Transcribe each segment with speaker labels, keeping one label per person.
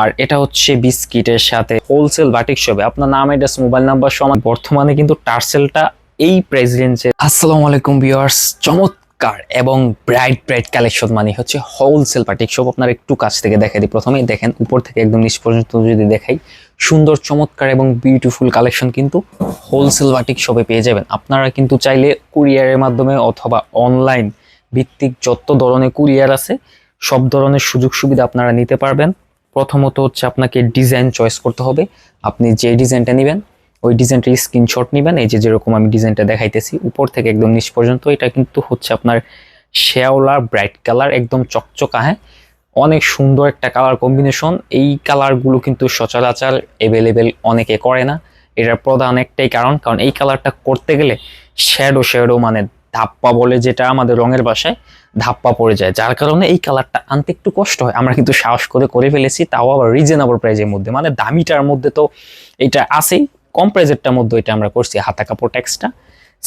Speaker 1: আর এটা হচ্ছে বিস্কিটের সাথে হোলসেল বাটিক শপে আপনার নাম এড্রেস মোবাইল নাম্বার সমান বর্তমানে কিন্তু টার্সেলটা এই প্রাইস রেঞ্জে আসসালামু আলাইকুম ভিউয়ার্স চমৎকার এবং ব্রাইট ব্রাইট কালেকশন মানে হচ্ছে হোলসেল বাটিক শপ আপনার একটু কাছ থেকে দেখাই দিই। প্রথমেই দেখেন, উপর থেকে একদম নিচ পর্যন্ত যদি দেখাই, সুন্দর, চমৎকার এবং বিউটিফুল কালেকশন কিন্তু হোলসেল বাটিক শপে পেয়ে যাবেন। আপনারা কিন্তু চাইলে কুরিয়ারের মাধ্যমে অথবা অনলাইন ভিত্তিক যত ধরনের কুরিয়ার আছে, সব ধরনের সুযোগ সুবিধা আপনারা নিতে পারবেন। প্রথমত হচ্ছে আপনাকে ডিজাইন চয়েস করতে হবে। আপনি যে ডিজাইনটা নেবেন, ওই ডিজাইনটার স্ক্রিনশট নেবেন। এই যে যেরকম আমি ডিজাইনটা দেখাইতেছি, উপর থেকে একদম নিচ পর্যন্ত। এটা কিন্তু হচ্ছে আপনার শ্যাওলা ব্রাইট কালার একদম চকচকা হ্যাঁ? অনেক সুন্দর একটা কালার কম্বিনেশন এই কালারগুলো কিন্তু সচরাচর অ্যাভেলেবেল অনেকে করে না। এটার প্রধান একটাই কারণ কারণ এই কালারটা করতে গেলে শ্যাডো শ্যাডো মানে ধাপ্পা বলে যেটা আমাদের রঙের বাসায় ধাপ্পা পড়ে যায়, যার কারণে এই কালারটা আনতে একটু কষ্ট হয়। আমরা কিন্তু সাহস করে করে ফেলেছি, তাও আবার রিজনেবল প্রাইজের মধ্যে। মানে দামিটার মধ্যে তো এটা আছেই, কম প্রাইজেরটার মধ্যে এটা আমরা করছি। হাতা কাপড় ট্যাক্সটা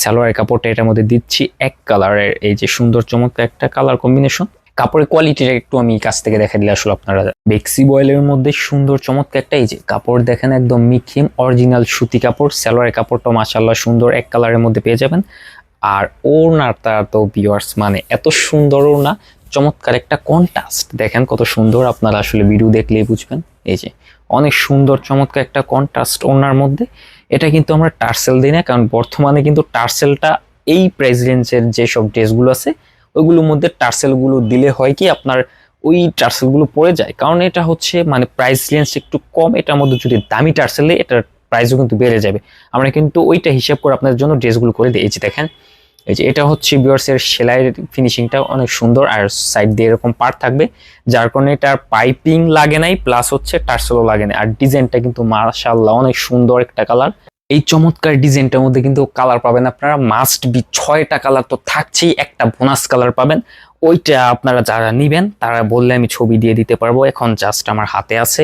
Speaker 1: সালোয়ারের কাপড়টা এটার মধ্যে দিচ্ছি এক কালারের, এই যে সুন্দর চমৎকার একটা কালার কম্বিনেশন কাপড়ের কোয়ালিটিটা একটু আমি কাছ থেকে দেখা দিলে আসলে আপনারা বেক্সি বয়েলের মধ্যে সুন্দর চমৎকার একটা, এই যে কাপড় দেখেন একদম মিখিম অরিজিনাল সুতি কাপড়, সালোয়ারের কাপড়টা মাসাল্লাহ সুন্দর এক কালারের মধ্যে পেয়ে যাবেন। আর ওড়নাটা তো বিয়ার্স মানে এত সুন্দর ওড়না, চমৎকার একটা কন্ট্রাস্ট দেখেন কত সুন্দর আপনারা আসলে ভিডিও দেখলেই বুঝবেন। এই যে, অনেক সুন্দর, চমৎকার একটা কন্ট্রাস্ট ওড়নার মধ্যে। এটা কিন্তু আমরা টার্সেল দিই না, কারণ বর্তমানে কিন্তু টার্সেলটা এই প্রাইস রেঞ্জের যেসব ড্রেসগুলো আছে, ওইগুলোর মধ্যে টার্সেলগুলো দিলে হয় কি আপনার ওই টার্সেলগুলো পড়ে যায়। কারণ এটা হচ্ছে মানে প্রাইস রেঞ্জ একটু কম, এটার মধ্যে যদি দামি টার্সেল এটার প্রাইসও কিন্তু বেড়ে যাবে। আমরা কিন্তু ওইটা হিসাব করে আপনাদের জন্য ড্রেসগুলো করে দিয়েছি, দেখেন। এই যে এটা হচ্ছে বিয়ার্সের সেলাইয়ের ফিনিশিংটা অনেক সুন্দর, আর সাইড দিয়ে এরকম পার্ট থাকবে, যার কারণে এটার পাইপিং লাগে নাই প্লাস হচ্ছে টার্সেলও লাগে না আর ডিজাইনটা কিন্তু মার্শাল্লাহ অনেক সুন্দর একটা কালার এই চমৎকার ডিজাইনটার মধ্যে কিন্তু কালার পাবেন আপনারা মাস্ট বি ছয়টা কালার তো থাকছেই, একটা বোনাস কালার পাবেন। ওইটা আপনারা যারা নিবেন, তারা বললে আমি ছবি দিয়ে দিতে পারব, এখন জাস্ট আমার হাতে আছে।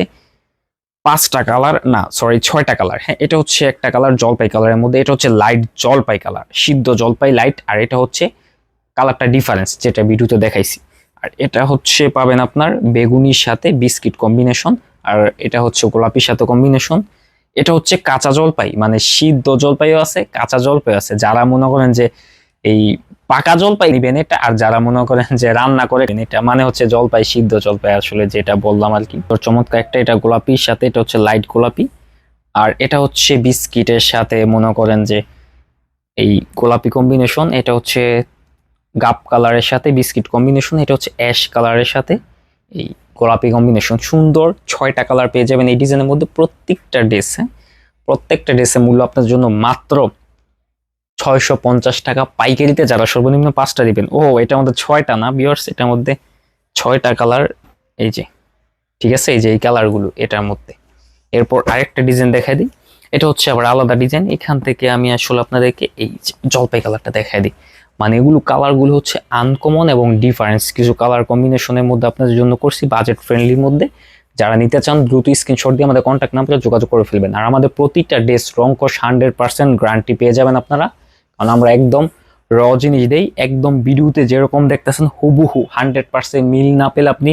Speaker 1: পাঁচটা কালার, না সরি ছয়টা কালার। হ্যাঁ এটা হচ্ছে একটা কালার জলপাই কালারের মধ্যে, এটা হচ্ছে লাইট জলপাই কালার, সিদ্ধ জলপাই লাইট আর এটা হচ্ছে কালারটা ডিফারেন্স যেটা ভিডিওতে দেখাইছি। আর এটা হচ্ছে পাবেন আপনার বেগুনির সাথে বিস্কিট কম্বিনেশন আর এটা হচ্ছে গোলাপির সাথে কম্বিনেশন এটা হচ্ছে কাঁচা জলপাই মানে সিদ্ধ জলপাইও আছে, কাঁচা জলপাই আছে। যারা মনে করেন যে এই পাকা জলপাই নিবেন এটা, আর যারা মনে করেন যে রান্না করে এটা মানে হচ্ছে জলপাই, সিদ্ধ জলপাই আসলে যেটা বললাম আর কি। তো চমৎকার একটা এটা গোলাপির সাথে, এটা হচ্ছে লাইট গোলাপি। আর এটা হচ্ছে বিস্কিটের সাথে মনে করেন যে এই গোলাপি কম্বিনেশন, এটা হচ্ছে গাপ কালারের সাথে, বিস্কিট কম্বিনেশন, এটা হচ্ছে অ্যাশ কালারের সাথে এই গোলাপি কম্বিনেশন। সুন্দর ছয়টা কালার পেয়ে যাবেন এই ডিজাইনের মধ্যে প্রত্যেকটা ড্রেসে। প্রত্যেকটা ড্রেসের মূল্য আপনার জন্য মাত্র ছয়শো পঞ্চাশ টাকা পাইকারিতে যারা সর্বনিম্ন পাঁচটা দিবেন। ও এটার মধ্যে ছয়টা না বিয়ার্স এটার মধ্যে ছয়টা কালার এই যে, ঠিক আছে? এই যে এই কালারগুলো এটার মধ্যে। এরপর আরেকটা ডিজাইন দেখাই দিই। এটা হচ্ছে আবার আলাদা ডিজাইন এখান থেকে আমি আসলে আপনাদেরকে এই জলপাই কালারটা দেখাই দিই। মানে এগুলো কালারগুলো হচ্ছে আনকমন এবং ডিফারেন্স কিছু কালার কম্বিনেশনের মধ্যে আপনাদের জন্য করছি বাজেট ফ্রেন্ডলির মধ্যে। যারা নিতে চান, দ্রুত স্ক্রিনশট দিয়ে আমাদের কন্ট্যাক্ট নাম্বারে যোগাযোগ করে ফেলবেন। আর আমাদের প্রতিটা ড্রেস রং কষ হান্ড্রেড পার্সেন্ট গ্যারান্টি পেয়ে যাবেন আপনারা। কারণ আমরা একদম র জিনিস দেই, একদম ভিডিওতে যেরকম দেখতেছেন হুবহু হান্ড্রেড পার্সেন্ট মিল না পেলে আপনি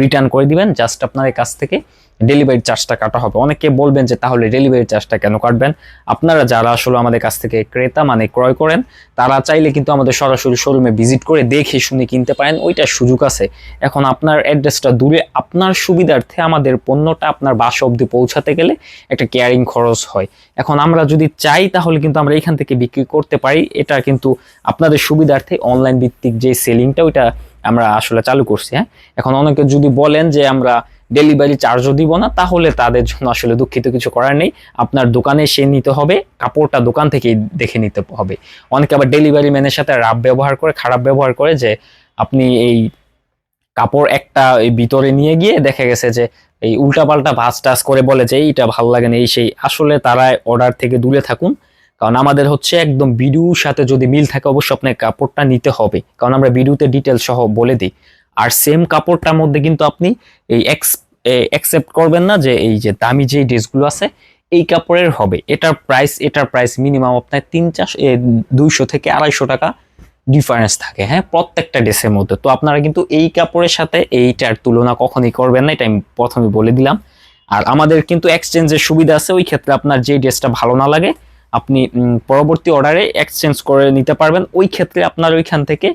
Speaker 1: রিটার্ন করে দিবেন জাস্ট আপনার কাছ থেকে ডেলিভারি চার্জটা কাটা হবে। অনেকে বলবেন যে, তাহলে ডেলিভারি চার্জটা কেন কাটবেন? আপনারা যারা আসলে আমাদের কাছ থেকে ক্রেতা মানে ক্রয় করেন, তারা চাইলে কিন্তু আমাদের সরাসরি শোরুমে ভিজিট করে দেখে শুনে কিনতে পারেন, ওইটার সুযোগ আছে। এখন আপনার অ্যাড্রেসটা দূরে, আপনার সুবিধার্থে আমাদের পণ্যটা আপনার বাসা অবধি পৌঁছাতে গেলে একটা কেয়ারিং খরচ হয়। এখন আমরা যদি চাই, তাহলে কিন্তু আমরা এখান থেকে বিক্রি করতে পারি, এটা কিন্তু আপনাদের সুবিধার্থে অনলাইন ভিত্তিক যে সেলিংটা ওইটা আমরা আসলে চালু করছি হ্যাঁ? এখন অনেকে যদি বলেন যে আমরা ডেলিভারি চার্জও দিব না, তাহলে তাদের জন্য আসলে দুঃখিত কিছু করার নেই। আপনার দোকানে সে নিতে হবে, কাপড়টা দোকান থেকেই দেখে নিতে হবে। অনেকে আবার ডেলিভারি ম্যানের সাথে রাব ব্যবহার করে, খারাপ ব্যবহার করে যে আপনি এই কাপড় একটা ভিতরে নিয়ে গিয়ে দেখা গেছে যে এই উল্টাপাল্টা ভাজ টাজ করে বলে যে এইটা ভালো লাগে না, এই সেই। আসলে তারা অর্ডার থেকে দূরে থাকুন। কারণ আমাদের হচ্ছে একদম বিডিওর সাথে যদি মিল থাকে অবশ্যই আপনার কাপড়টা নিতে হবে। কারণ আমরা বিডুতে ডিটেল সহ বলে দিই। আর সেম কাপড়টার মধ্যে কিন্তু আপনি এই এক্স অ্যাকসেপ্ট করবেন না যে এই যে দামি যে ড্রেসগুলো আছে, এই কাপড়ের হবে। এটার প্রাইস এটার প্রাইস মিনিমাম আপনার তিন চার দুইশো থেকে আড়াইশো টাকা ডিফারেন্স থাকে হ্যাঁ? প্রত্যেকটা ড্রেসের মধ্যে। তো আপনারা কিন্তু এই কাপড়ের সাথে এইটার তুলনা কখনই করবেন না, এটা আমি প্রথমে বলে দিলাম। আর আমাদের কিন্তু এক্সচেঞ্জের সুবিধা আছে, ওই ক্ষেত্রে আপনার যে ড্রেসটা ভালো না লাগে আপনি পরবর্তী অর্ডারে এক্সচেঞ্জ করে নিতে পারবেন। ওই ক্ষেত্রে আপনার ওইখান থেকে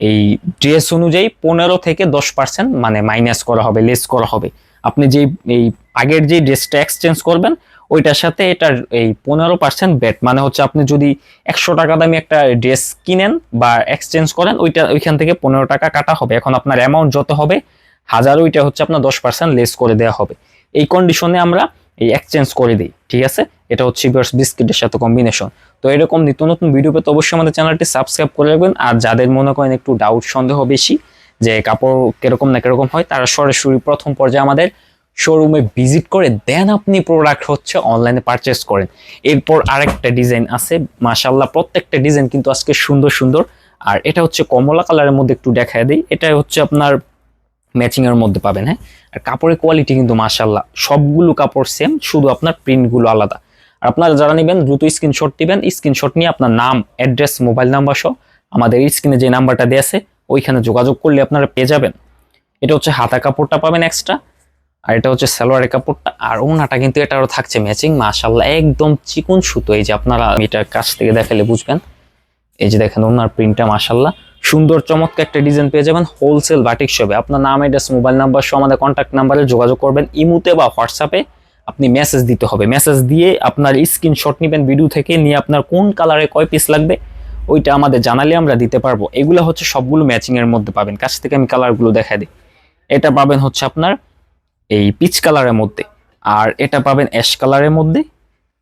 Speaker 1: এই ড্রেস অনুযায়ী পনেরো থেকে দশ পার্সেন্ট মানে মাইনাস করা হবে লেস করা হবে। আপনি যেই, এই আগের যে ড্রেসটা এক্সচেঞ্জ করবেন, ওইটার সাথে এটার এই পনেরো পার্সেন্ট ব্যাট মানে হচ্ছে আপনি যদি একশো টাকা দামি একটা ড্রেস কিনেন বা এক্সচেঞ্জ করেন, ওইটা, ওইখান থেকে পনেরো টাকা কাটা হবে। এখন আপনার অ্যামাউন্ট যত হবে হাজার ওইটা হচ্ছে আপনার দশ পার্সেন্ট লেস করে দেওয়া হবে। এই কন্ডিশনে আমরা এই এক্সচেঞ্জ করে দিই, ঠিক আছে? এটা হচ্ছে বিয়ার্স বিস্কিটের সাথে কম্বিনেশন তো এরকম নিত্য নতুন ভিডিও পেতে অবশ্যই আমাদের চ্যানেলটি সাবস্ক্রাইব করে রাখবেন। আর যাদের মনে করেন একটু ডাউট সন্দেহ বেশি যে কাপড় কীরকম না কীরকম হয়, তারা সরাসরি প্রথম পর্যায়ে আমাদের শোরুমে ভিজিট করে দেন আপনি প্রোডাক্ট হচ্ছে অনলাইনে পারচেস করেন। এরপর আরেকটা ডিজাইন আছে। মাশাল্লাহ প্রত্যেকটা ডিজাইন কিন্তু আজকে সুন্দর সুন্দর। আর এটা হচ্ছে কমলা কালারের মধ্যে একটু দেখায় দিই। এটা হচ্ছে আপনার ম্যাচিং এর মধ্যে পাবেন হ্যাঁ? আর কাপড়ের কোয়ালিটি কিন্তু মাশাল্লাহ সবগুলো কাপড় সেম শুধু আপনার প্রিন্টগুলো আলাদা। আর আপনারা যারা নেবেন, দ্রুত স্ক্রিনশট দিবেন। স্ক্রিনশট নিয়ে আপনার নাম অ্যাড্রেস মোবাইল নাম্বার সহ আমাদের স্ক্রিনে যে নাম্বারটা দেওয়া আছে, ওইখানে যোগাযোগ করলে আপনারা পেয়ে যাবেন। এটা হচ্ছে হাতা কাপড়টা পাবেন এক্সট্রা আর এটা হচ্ছে সালোয়ারের কাপড়টা। আর ওনাটা কিন্তু এটারও থাকছে ম্যাচিং মাশাল্লাহ একদম চিকন সুতো। এই যে আপনারা এটার কাছ থেকে দেখালে বুঝবেন। এই যে দেখেন ওনার প্রিন্টটা মাশাল্লাহ সুন্দর, চমৎকার একটা ডিজাইন পেয়ে যাবেন হোলসেল বাটিক শপে আপনার নাম অ্যাড্রেস মোবাইল নাম্বার সহ আমাদের কন্ট্যাক্ট নাম্বারে যোগাযোগ করবেন। ইমুতে বা হোয়াটসঅ্যাপে আপনি মেসেজ দিতে হবে। মেসেজ দিয়ে আপনার স্ক্রিনশট নেবেন ভিডিও থেকে, নিয়ে আপনার কোন কালারে কয় পিস লাগবে, ওইটা আমাদের জানালে আমরা দিতে পারব। এগুলো হচ্ছে সবগুলো ম্যাচিং এর মধ্যে পাবেন। কাছ থেকে আমি কালারগুলো দেখা দিই। এটা পাবেন হচ্ছে আপনার এই পিচ কালারের মধ্যে। আর এটা পাবেন অ্যাশ কালারের মধ্যে।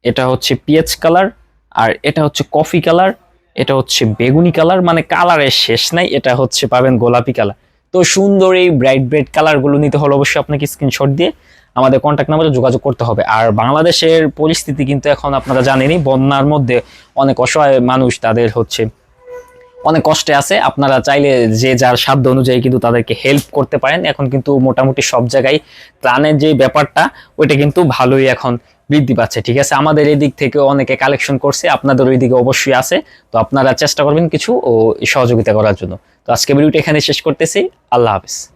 Speaker 1: এটা হচ্ছে পিএচ কালার আর এটা হচ্ছে কফি কালার এটা হচ্ছে বেগুনি কালার মানে কালারের শেষ নাই, এটা হচ্ছে পাবেন গোলাপি কালার তো সুন্দর এই ব্রাইট ব্রাইট কালারগুলো নিতে হলে অবশ্যই আপনাকে স্ক্রিনশট দিয়ে আমাদের কন্ট্যাক্ট নাম্বারে যোগাযোগ করতে হবে। আর বাংলাদেশের পরিস্থিতি কিন্তু এখন আপনারা জানেনই, বন্যার মধ্যে অনেক অসহায় মানুষ তাদের হচ্ছে অনেক কষ্টে আছে। আপনারা চাইলে যে যার সাধ্য অনুযায়ী কিন্তু তাদেরকে হেল্প করতে পারেন। এখন কিন্তু মোটামুটি সব জায়গায় ত্রাণের যে ব্যাপারটা, ওইটা কিন্তু ভালোই এখন বৃদ্ধি পাচ্ছে, ঠিক আছে? আমাদের এই দিক থেকে অনেকে কালেকশন করছে, আপনাদের ওই দিকে অবশ্যই আছে। তো আপনারা চেষ্টা করবেন কিছু ও সহযোগিতা করার জন্য। তো আজকে ভিডিওটা এখানে শেষ করতেছি। আল্লাহ হাফিজ।